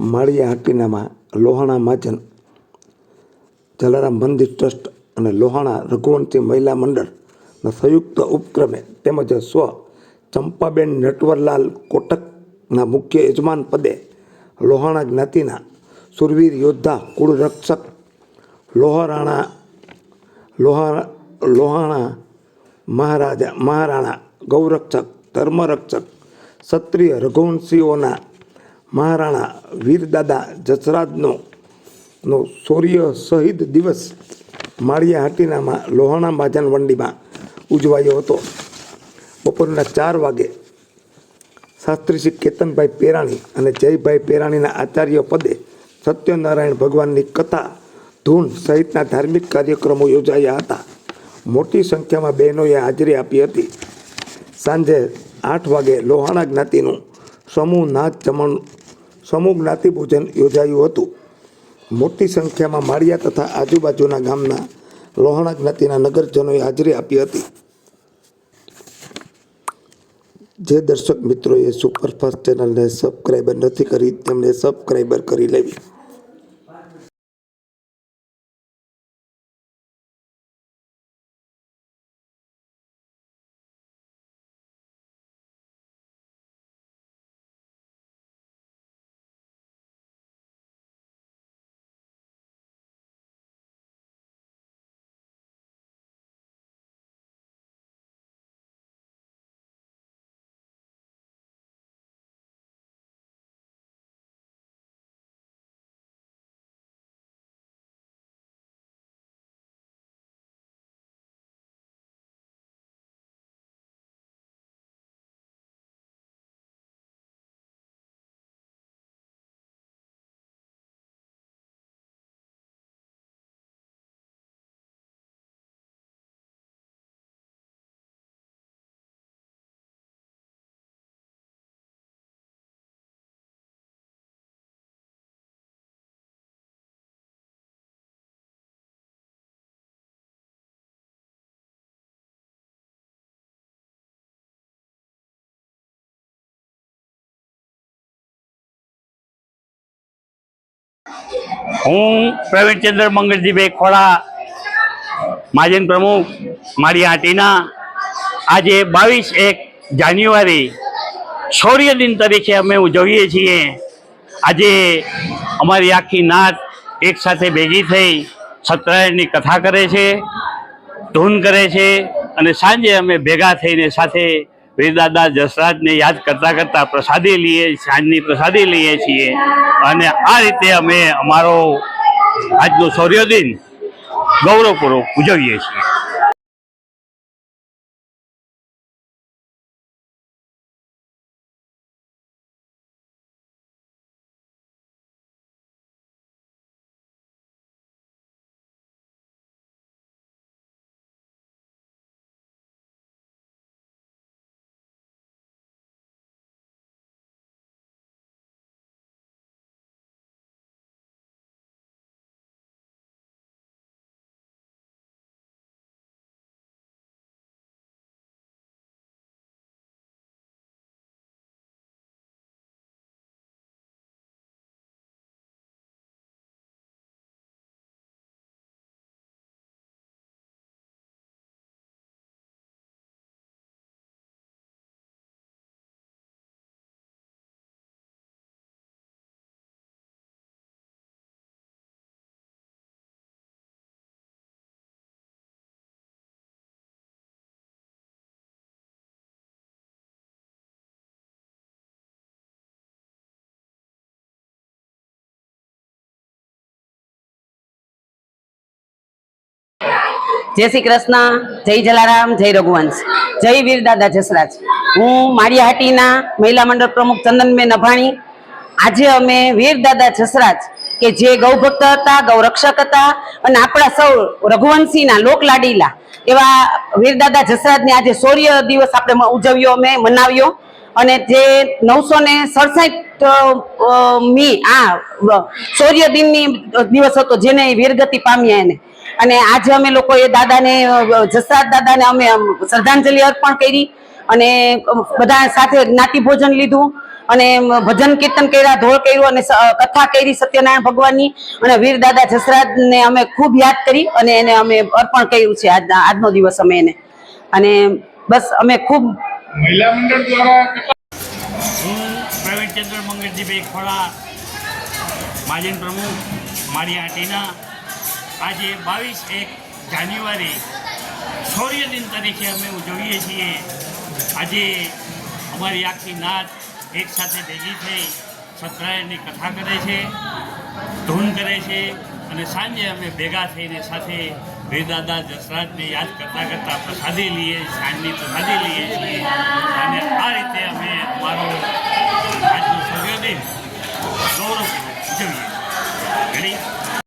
માળિયા હાટીનામાં લોહાણા મહાજન જલારામ મંદિર ટ્રસ્ટ અને લોહાણા રઘુવંશી મહિલા મંડળના સંયુક્ત ઉપક્રમે તેમજ સ્વ ચંપાબેન નટવરલાલ કોટકના મુખ્ય યજમાન પદે લોહાણા જ્ઞાતિના સુરવીર યોદ્ધા કુળરક્ષક લોહારાણા લોહાણા લોહાણા મહારાજા, મહારાણા, ગૌરક્ષક, ધર્મરક્ષક, ક્ષત્રિય રઘુવંશીઓના મહારાણા વીરદાદા જસરાજનો નો શૌર્ય શહીદ દિવસ માળિયા હાટીનામાં લોહાણા મહાજન વંડીમાં ઉજવાયો હતો. બપોરના ચાર વાગે શાસ્ત્રી શ્રી કેતનભાઈ પેરાણી અને જયભાઈ પેરાણીના આચાર્ય પદે સત્યનારાયણ ભગવાનની કથા, ધૂન સહિતના ધાર્મિક કાર્યક્રમો યોજાયા હતા. મોટી સંખ્યામાં બહેનોએ હાજરી આપી હતી. સાંજે આઠ વાગે લોહાણા જ્ઞાતિનું સમૂહ નાચ જમણ સમૂહ જ્ઞાતિભોજન યોજાયું હતું. મોટી સંખ્યામાં માળિયા તથા આજુબાજુના ગામના લોહાણા જ્ઞાતિના નગરજનોએ હાજરી આપી હતી. જે દર્શક મિત્રોએ સુપરફાસ્ટ ચેનલને સબસ્ક્રાઈબર નથી કરી, તેમણે સબસ્ક્રાઈબર કરી લેવી. હું પ્રવીણચંદ્ર મંગળજીભાઈ ખોડા મહાજન પ્રમુખ, મારી આંટીના આજે બાવીસ એક જાન્યુઆરી શૌર્ય દિન તરીકે અમે ઉજવીએ છીએ. આજે અમારી આખી નાત એકસાથે ભેગી થઈ સત્યનારાયણની કથા કરે છે, ધૂન કરે છે અને સાંજે અમે ભેગા થઈને સાથે વીરદાદા જસરાજને યાદ કરતા કરતા પ્રસાદી લઈએ, સાંજની પ્રસાદી લઈએ છીએ. અને આ રીતે અમે અમારો આજનો શૌર્ય દિન ગૌરવપૂર્વક ઉજવીએ છીએ. જય શ્રી કૃષ્ણ, જય જલારામ, જય રઘુવંશ. જય વીર દાદા જસરાજ. હું માળિયાહાટીના મહિલા મંડળ પ્રમુખ ચંદનબેન અભાણી આજે અમે વીર દાદા જસરાજ, કે જે ગૌભક્ત હતા ગૌરક્ષક હતા, અને આપણા સૌ રઘુવંશીના લોકલાડીલા, એવા વીર દાદા જસરાજને આજે શૌર્ય દિવસ આપણે ઉજવ્યો અમે, મનાવ્યો. અને જે નવસો ને સડસઠ મી, આ શૌર્ય દિનની દિવસ હતો, જેને વીરગતિ પામ્યા એને. અને આજે અમે લોકો એ દાદાને જસરાજ દાદાને અમે શ્રદ્ધાંજલિ અર્પણ કરી અને બધા સાથે જ્ઞાતિ ભોજન લીધું અને ભજન કીર્તન કર્યા ધોળ કર્યું અને કથા કરી સત્યનારાયણ ભગવાનની અને વીર દાદા જસરાજને અમે ખૂબ યાદ કરી અને એને અમે અર્પણ કર્યું છે આજના આજનો દિવસ અમે એને. અને બસ અમે ખૂબ મહિલા મંડળ દ્વારા મંગળજીભાઈ ખોડા માજીન પ્રમુખ મારી આટીના આજે બાવીસ એક જાન્યુઆરી શૌર્ય દિન તરીકે અમે ઉજવીએ છીએ. આજે અમારી આખી એક સાથે ભેગી થઈ સત્યનારાયણની કથા કરે છે, ધૂન કરે છે અને સાંજે અમે ભેગા થઈને સાથે વેદાદા જસરાજને યાદ કરતાં કરતાં પ્રસાદી લઈએ, સાંજની પ્રસાદી લઈએ છીએ. અને આ રીતે અમે અમારો આજનો સૂર્યોદય ગૌરવ ઉજવીએ ઘડી